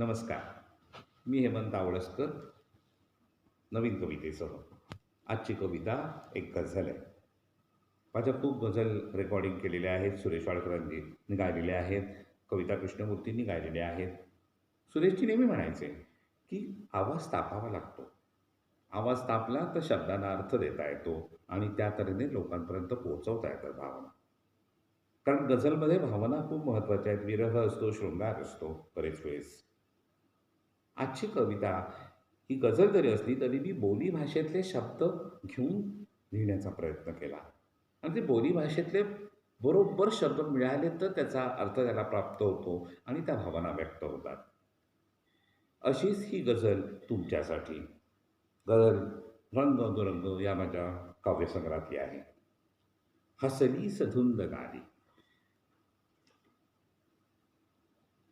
नमस्कार. मी हेमंत आवळसकर नवीन कवितेसह. आजची कविता एक गझल आहे माझ्या खूप गझल रेकॉर्डिंग केलेल्या आहेत. सुरेश वाडकरांनी गायलेल्या आहेत. कविता कृष्णमूर्तींनी गायलेल्या आहेत. सुरेशजी नेहमी म्हणायचे की आवाज तापावा लागतो. आवाज तापला तर शब्दांना अर्थ देता येतो आणि त्या तऱ्हेने लोकांपर्यंत पोहोचवता येतात भावना. कारण गझलमध्ये भावना खूप महत्त्वाच्या आहेत. विरह असतो शृंगार असतो बरेच वेळेस. आजची कविता ही गझल जरी असली तरी मी बोली भाषेतले शब्द घेऊन लिहिण्याचा प्रयत्न केला. आणि ते बोली भाषेतले बरोबर शब्द मिळाले तर त्याचा अर्थ त्याला प्राप्त होतो आणि त्या भावना व्यक्त होतात. अशीच ही गझल तुमच्यासाठी. गझल रंग दुरंग या माझ्या काव्यसंग्रहातली आहे. हसली सधुंद गाली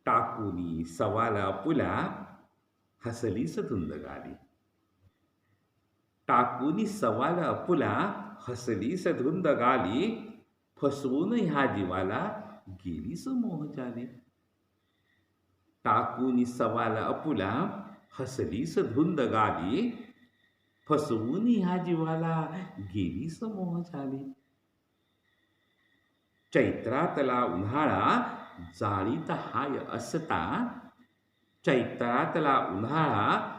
टाकुनी सवाला पुला हसली सधुंद गाली टाकूनी सवाल अपुला हसली सधुंद गाली फसवून ह्या जीवाला गेली समोह जाली टाकूनी सवाल अपुला हसली सधुंद गाली फसवून ह्या जीवाला गेली समोह झाली चैत्रातला उन्हाळा जाळीत हाय असता चैत्रातला उन्हाळा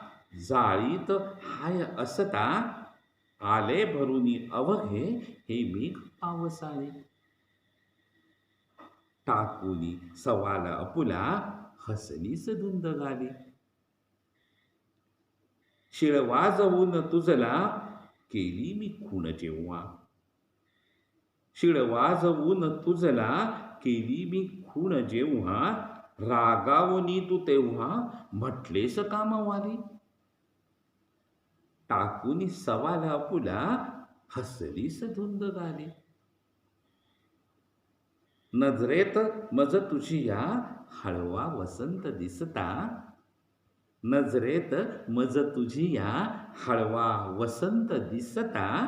जाळीत हाय असता आले भरुनी अवघे हे मी पावसाळे. टाकुनी सवाल अपुला हसली सधुंद गाली शिळ वाजवून तुझला केली मी खूण जेव्हा. शिळ वाजवून तुझला केली मी खूण जेव्हा. रागावनी तू तेव्हा म्हटलेस कामावारी टाकून सवाला पुला हसलीस धुंद झाली नजरेत मज तुझी या हळवा वसंत दिसता. नजरेत मज तुझी या हळवा वसंत दिसता.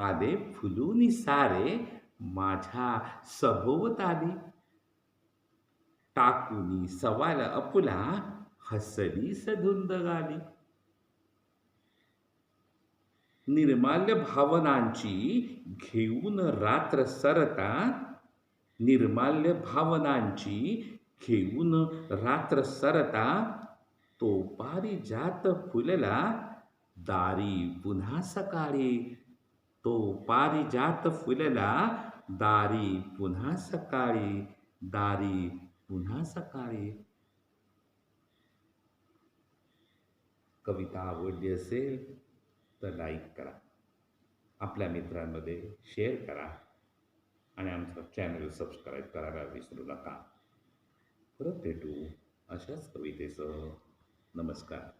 आले फुलूनी सारे माझ्या सभोवताली. टाकुनी सवाल अपुला हसली सधुंद गाली निर्माल्य भावनांची घेऊन रात्र सरता निर्माल्य भावनांची घेऊन रात्र सरता तो पारिजात फुलला दारी पुन्हा सकाळी तो पारिजात फुलला दारी पुन्हा सकाळी दारी पुन्हा सकाळी. कविता आवडली असेल तर लाईक करा. आपल्या मित्रांमध्ये शेअर करा. आणि आमचं चॅनल सबस्क्राईब करायला विसरू नका. परत भेटू अशाच कवितेसह. नमस्कार.